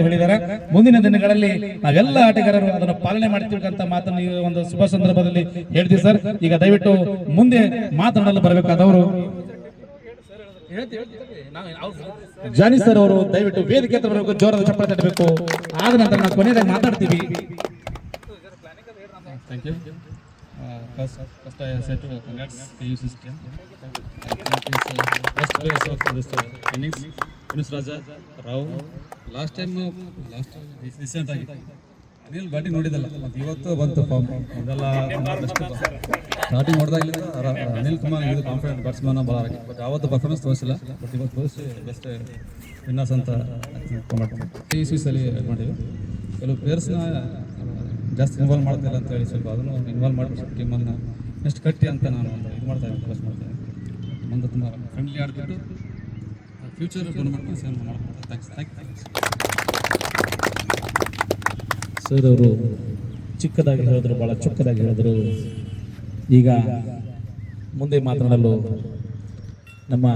ಹೇಳಿದ್ದಾರೆ. ಮುಂದಿನ ದಿನಗಳಲ್ಲಿ ನಾವೆಲ್ಲ ಆಟಗಾರರು ಅದನ್ನು ಪಾಲನೆ ಮಾಡ್ತೀವಿ ಅಂತ ಮಾತನ್ನು ಈ ಒಂದು ಶುಭ ಸಂದರ್ಭದಲ್ಲಿ ಹೇಳ್ತೀವಿ ಸರ್. ಈಗ ದಯವಿಟ್ಟು ಮುಂದೆ ಮಾತನಾಡಲು ಬರಬೇಕಾದವರು ಜಾನಿ ಸರ್ ಅವರು ದಯವಿಟ್ಟು ವೇದಿಕೆ ಬರಬೇಕು ಜೋರಾದ ಚಪ್ಪಳ ತಟ್ಟಬೇಕು. ಆದ ನಂತರ ನಾವು ಕೊನೆಯದಾಗಿ ಮಾತಾಡ್ತೀವಿ. Thank you. Last time last recent ಆಗಿ. ಅನಿಲ್ ಬ್ಯಾಟಿಂಗ್ ನೋಡಿದಲ್ಲ ಮತ್ತೆ ಇವತ್ತು ಬಂತು ಫಾರ್ಮ್ ಬೆಸ್ಟ್ ಸ್ಟಾರ್ಟಿಂಗ್ ನೋಡಿದಾಗಲಿಂದ ಅನಿಲ್ ಕುಮಾರ್ ಇದು ಕಾನ್ಫಿಡೆಂಟ್ ಬ್ಯಾಟ್ಸ್ಮನ್ ಭಾಳ ಬಟ್ ಯಾವತ್ತು ಪರ್ಫಾರ್ಮೆನ್ಸ್ ತೋರಿಸಿಲ್ಲ. ಬಟ್ ಇವತ್ತು ತೋರಿಸಿ ಬೆಸ್ಟ್ ವಿನ್ನರ್ಸ್ ಅಂತ ಈ ಸೀಸಲ್ಲಿ ಮಾಡಿದ್ವಿ ಕೆಲವು ಪ್ಲೇಯರ್ಸ್ನ ಜಾಸ್ತಿ ಇನ್ವಾಲ್ವ್ ಮಾಡ್ತಿಲ್ಲ ಅಂತ ಹೇಳಿ ಸ್ವಲ್ಪ ಅದನ್ನು ಇನ್ವಾಲ್ವ್ ಮಾಡಿಬಿಟ್ಟು ಟೀಮನ್ನು ನೆಕ್ಸ್ಟ್ ಕಟ್ಟಿ ಅಂತ ನಾನು ಇದು ಮಾಡ್ತಾ ಇದ್ದೀನಿ. ಕೆಲಸ ಮಾಡ್ತಾ ಇದ್ದೀನಿ. ಮುಂದೆ ತುಂಬ ಫ್ರೆಂಡ್ಲಿ ಆಡ್ಬಿಟ್ಟು ಫ್ಯೂಚರ್ ಟೂರ್ನಮೆಂಟ್ ಸೇವೆ ಮಾಡ್ಬೋದು ಥ್ಯಾಂಕ್ಸ್ ಥ್ಯಾಂಕ್ ಸರ್ ಅವರು ಚಿಕ್ಕದಾಗಿ ಹೇಳಿದ್ರು, ಬಹಳ ಚೊಕ್ಕದಾಗಿ ಹೇಳಿದ್ರು. ಈಗ ಮುಂದೆ ಮಾತನಾಡಲು ನಮ್ಮ